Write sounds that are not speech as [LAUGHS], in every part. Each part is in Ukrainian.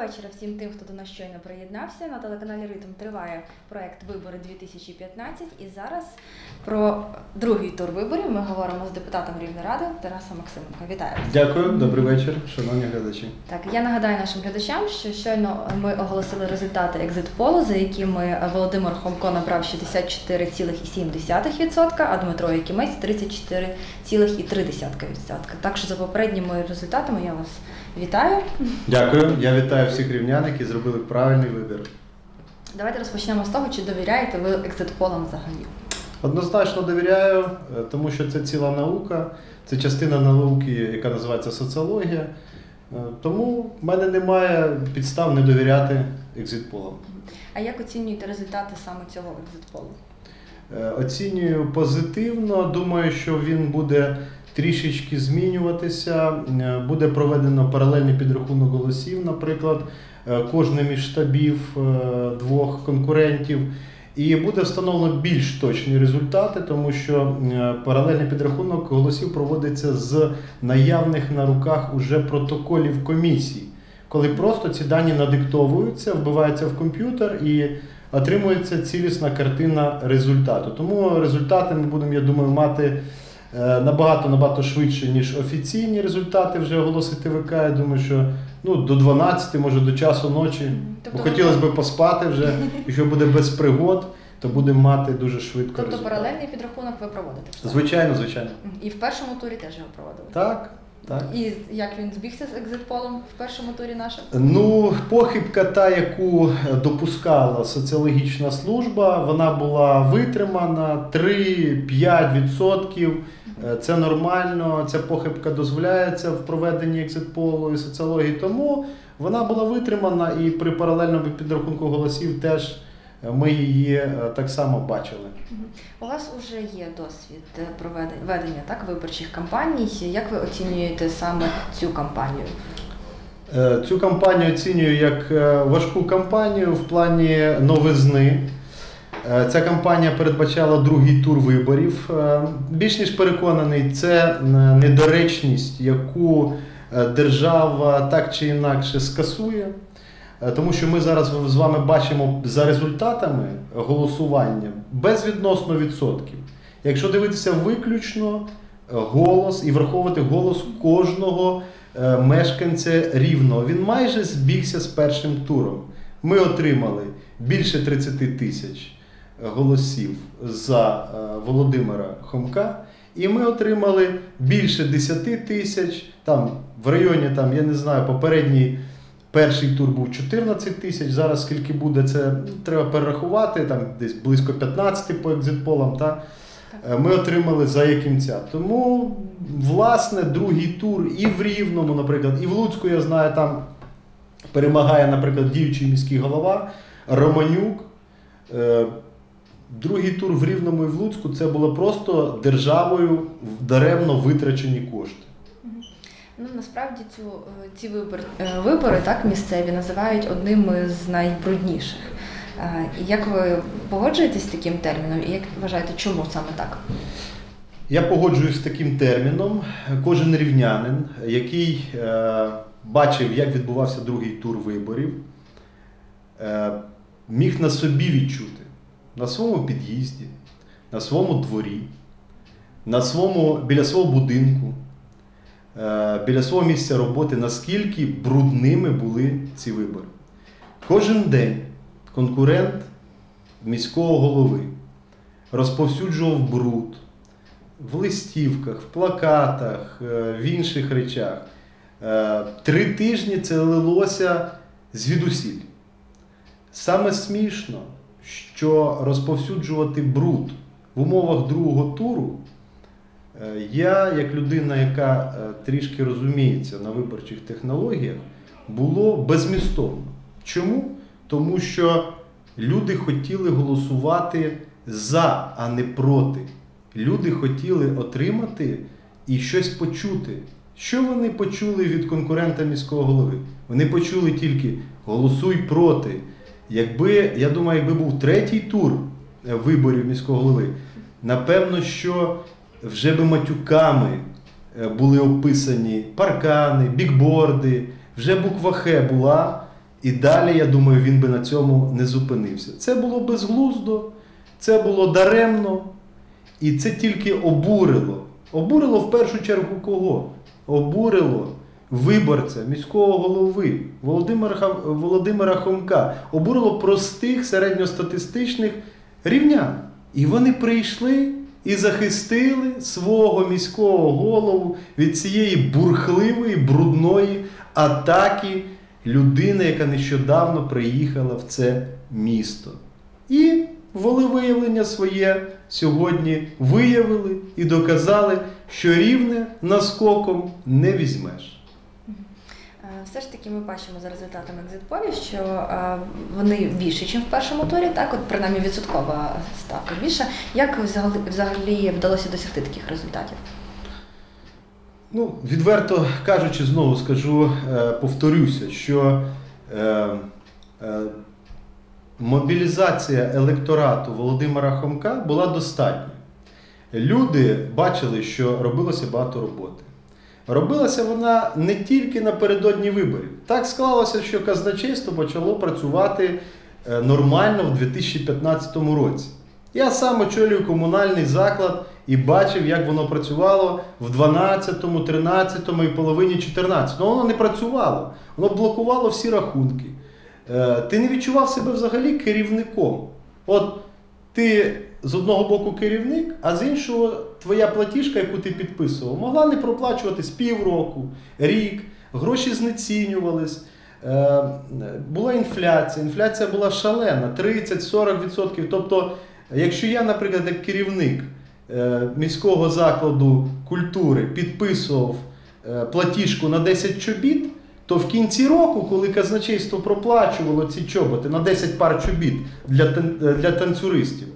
вечора всім тим, хто до нас щойно приєднався. На телеканалі Ритм триває проект Вибори 2015. І зараз про другий тур виборів ми говоримо з депутатом Рівнеради Тарасом Максименко. Вітаю вас. Дякую, добрий вечір, шановні глядачі. Так, я нагадаю нашим глядачам, що щойно ми оголосили результати екзит-полу, за якими Володимир Хомко набрав 64,7%, а Дмитро Якимець 34,3%. Так що за попередніми результатами я вас вітаю. Дякую. Я вітаю всіх рівнян, які зробили правильний вибір. Давайте розпочнемо з того, чи довіряєте ви екзит-полам взагалі. Однозначно довіряю, е, тому що це ціла наука, це частина науки, яка називається соціологія. Е, Тому в мене немає підстав не довіряти екзитполам. А як оцінюєте результати саме цього екзит-полу? Е, Оцінюю позитивно. Думаю, що він буде трішечки змінюватися. Е, Буде проведено паралельний підрахунок голосів, наприклад, е, кожним із штабів е, двох конкурентів. І буде встановлено більш точні результати, тому що паралельний підрахунок голосів проводиться з наявних на руках уже протоколів комісій, коли просто ці дані надиктовуються, вбиваються в комп'ютер і отримується цілісна картина результату. Тому результати ми будемо, я думаю, мати набагато набагато швидше, ніж офіційні результати вже оголосить ТВК. Я думаю, що ну, до 12, може до часу ночі. Тобто Бо хотілося б поспати вже, [LAUGHS] якщо буде без пригод, то будемо мати дуже швидко. Тобто результат. паралельний підрахунок ви проводите? вже? Звичайно, звичайно. І в першому турі теж його проводили? Так, так. І як він збігся з екзит-полом в першому турі нашим? Ну, похибка, та, яку допускала соціологічна служба, вона була витримана 3-5%. Е, Це нормально, ця похибка дозволяється в проведенні екзитполу і соціології. Тому вона була витримана і при паралельному підрахунку голосів теж е, ми її е, так само бачили. У вас вже є досвід проведення ведення так виборчих кампаній. Як ви оцінюєте саме цю кампанію? Цю кампанію оцінюю як важку кампанію в плані новизни. Е, Ця кампанія передбачала другий тур виборів. Е, Більш ніж переконаний, це е, недоречність, яку держава так чи інакше скасує. Тому що ми зараз з вами бачимо за результатами голосування безвідносно відсотків. Якщо дивитися виключно голос і враховувати голос кожного мешканця рівного, він майже збігся з першим туром. Ми отримали більше 30 тисяч голосів за е, Володимира Хомка. І ми отримали більше 10 тисяч, там в районі, там, я не знаю, попередній перший тур був 14 тисяч. Зараз скільки буде, це треба перерахувати, там десь близько 15 по екзитполам. Та? Е, Ми отримали за Якимця. Тому, власне, другий тур і в Рівному, наприклад, і в Луцьку, я знаю, там перемагає, наприклад, діючий міський голова Романюк. Е, Другий тур в Рівному і в Луцьку це було просто державою даремно витрачені кошти. Ну насправді цю е, ці вибори, вибори так місцеві називають одними з найбрудніших. Е, Як ви погоджуєтесь з таким терміном? І як вважаєте, чому саме так? Я погоджуюсь з таким терміном. Кожен рівнянин, який е, бачив, як відбувався другий тур виборів, е, міг на собі відчути на своєму під'їзді, на своєму дворі, на своєму, біля свого будинку, е, біля свого місця роботи, наскільки брудними були ці вибори. Кожен день конкурент міського голови розповсюджував бруд в листівках, в плакатах, е, в інших речах. Е, Три тижні це лилося звідусіль. Саме смішно, що розповсюджувати бруд в умовах другого туру. е, Я, як людина, яка е, трішки розуміється на виборчих технологіях, було безмістовно. Чому? Тому що люди хотіли голосувати за, а не проти. Люди хотіли отримати і щось почути. Що вони почули від конкурента міського голови? Вони почули тільки голосуй проти. Якби, я думаю, якби був третій тур е, виборів міського голови, напевно, що вже би матюками е, були описані паркани, бікборди, вже буква Х була, І далі, я думаю, він би на цьому не зупинився. Це було безглуздо, це було даремно, і це тільки обурило. Обурило в першу чергу кого? Обурило виборця міського голови Володимира, Володимира Хомка. Обурило простих середньостатистичних рівнян. І вони прийшли і захистили свого міського голову від цієї бурхливої, брудної атаки людини, яка нещодавно приїхала в це місто. І волевиявлення своє сьогодні виявили і доказали, що рівне наскоком не візьмеш. Е, Все ж таки ми бачимо за результатами екзитполів, що е, вони більші, ніж в першому турі, так, от принаймні відсоткова ставка більша. Як взагалі, взагалі вдалося досягти таких результатів? Ну, відверто кажучи, знову скажу, е, повторюся, що мобілізація електорату Володимира Хомка була достатня. Люди бачили, що робилося багато роботи. Робилася вона не тільки напередодні виборів. Так склалося, що казначейство почало працювати е, нормально в 2015 році. Я сам очолюю комунальний заклад і бачив, як воно працювало в 12-му, 13-му і половині 14-му. Воно не працювало, воно блокувало всі рахунки. Е, Ти не відчував себе взагалі керівником. От ти з одного боку керівник, а з іншого твоя платіжка, яку ти підписував, могла не проплачуватись півроку, рік, гроші знецінювались. Е, Була інфляція. Інфляція була шалена 30-40%. Тобто, якщо я, наприклад, як керівник е, міського закладу культури підписував е, платіжку на 10 чобіт, то в кінці року, коли казначейство проплачувало ці чоботи на 10 пар чобіт для, для танцюристів,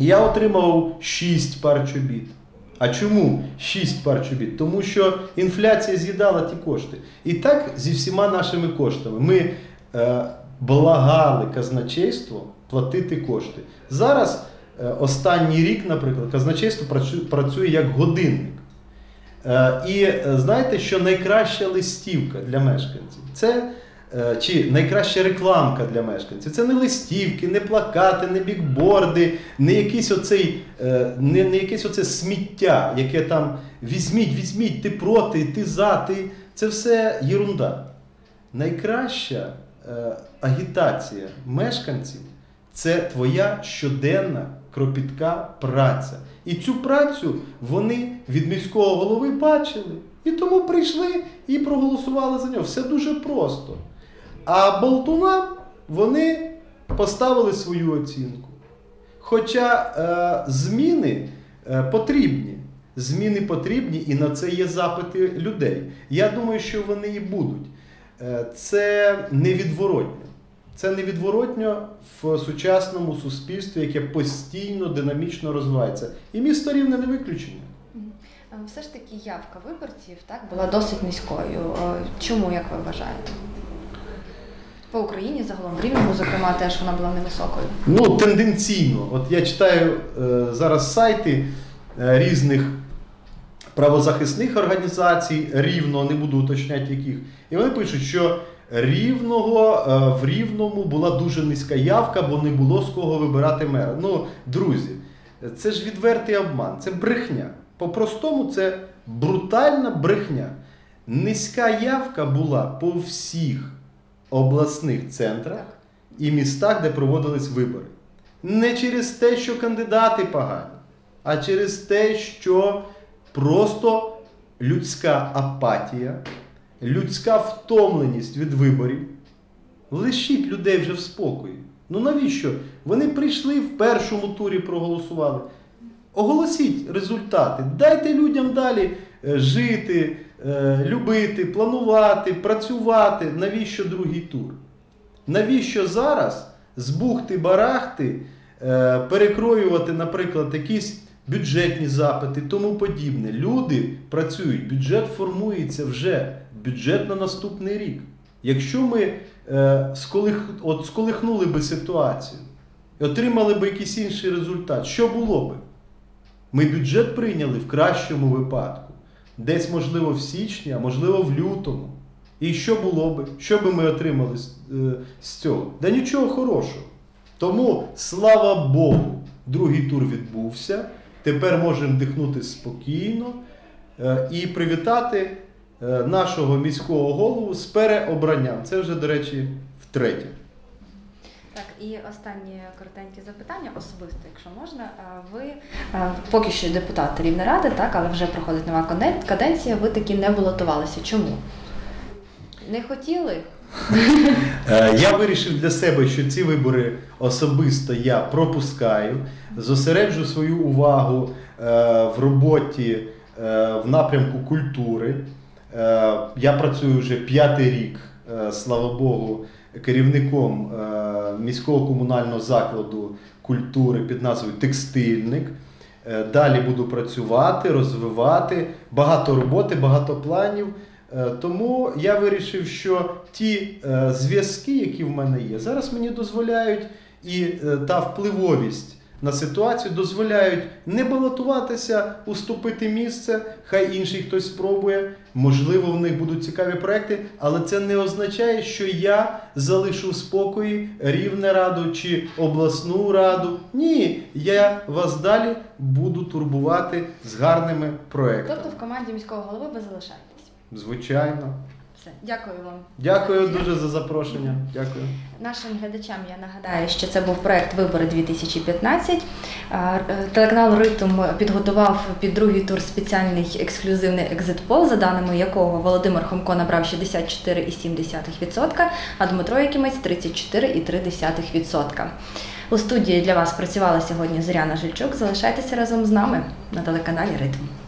я отримав 6 пар чобіт. А чому 6 пар чобіт? Тому що інфляція з'їдала ті кошти. І так зі всіма нашими коштами. Ми е, благали казначейство платити кошти. Зараз е, останній рік, наприклад, казначейство працю- працює як годинник. Е, І е, знаєте, що найкраща листівка для мешканців це чи найкраща рекламка для мешканців. Це не листівки, не плакати, не бікборди, не якийсь оцей, е, не, не якесь оце сміття, яке там візьміть, візьміть, ти проти, ти за, ти. Це все єрунда. Найкраща е, агітація мешканців це твоя щоденна кропітка праця. І цю працю вони від міського голови бачили. І тому прийшли і проголосували за нього. Все дуже просто. А болтунам вони поставили свою оцінку. Хоча е, зміни е, потрібні. Зміни потрібні і на це є запити людей. Я думаю, що вони і будуть. Е, це невідворотньо. Це невідворотньо в сучасному суспільстві, яке постійно динамічно розвивається. І місто рівне не виключення. Е, Все ж таки явка виборців так була досить низькою. Е, Чому, як ви вважаєте? По Україні загалом в Рівному, зокрема, теж вона була невисокою. Ну, тенденційно. От я читаю е, зараз сайти е, різних правозахисних організацій, рівно, не буду уточняти яких. І вони пишуть, що рівного е, в рівному була дуже низька явка, бо не було з кого вибирати мера. Ну, друзі, це ж відвертий обман, це брехня. По-простому, це брутальна брехня. Низька явка була по всіх обласних центрах і містах, де проводились вибори. Не через те, що кандидати погані, а через те, що просто людська апатія, людська втомленість від виборів. Лишіть людей вже в спокої. Ну навіщо? Вони прийшли в першому турі, проголосували. Оголосіть результати, дайте людям далі е, жити, любити, планувати, працювати. Навіщо другий тур? Навіщо зараз з бухти-барахти е, перекроювати, наприклад, якісь бюджетні запити, тому подібне? Люди працюють, бюджет формується вже, бюджет на наступний рік. Якщо ми е, сколих, от сколихнули би ситуацію отримали би якийсь інший результат, що було би? Ми бюджет прийняли в кращому випадку, десь, можливо, в січні, а можливо, в лютому. І що було би? Що би ми отримали з, е, цього? Да нічого хорошого. Тому, слава Богу, другий тур відбувся. Тепер можемо дихнути спокійно е, і привітати е, нашого міського голову з переобранням. Це вже, до речі, втретє. І останнє коротеньке запитання, особисто, якщо можна. Ви поки що депутат Рівнеради, так, але вже проходить нова каденція. Ви таки не балотувалися. Чому? Не хотіли? Е, Я вирішив для себе, що ці вибори особисто я пропускаю, зосереджу свою увагу е, в роботі е, в напрямку культури. Е, Я працюю вже п'ятий рік, е, слава Богу, керівником е, міського комунального закладу культури під назвою Текстильник. Е, Далі буду працювати, розвивати багато роботи, багато планів. Е, Тому я вирішив, що ті зв'язки, які в мене є, зараз мені дозволяють, і та впливовість на ситуацію дозволяють не балотуватися, уступити місце, хай інший хтось спробує. Можливо, в них будуть цікаві проекти, але це не означає, що я залишу в спокої рівне раду чи обласну раду. Ні, я вас далі буду турбувати з гарними проектами. Тобто в команді міського голови ви залишаєтесь. Звичайно. Все, дякую вам. Дякую дуже за запрошення. Дякую. Нашим глядачам я нагадаю, що це був проект Вибори 2015. А, е, Телеканал Ритм підготував під другий тур спеціальний ексклюзивний екзит-пол, за даними якого Володимир Хомко набрав 64,7%, а Дмитро Якимець 34,3%. У студії для вас працювала сьогодні Зоряна Жильчук. Залишайтеся разом з нами на телеканалі Ритм.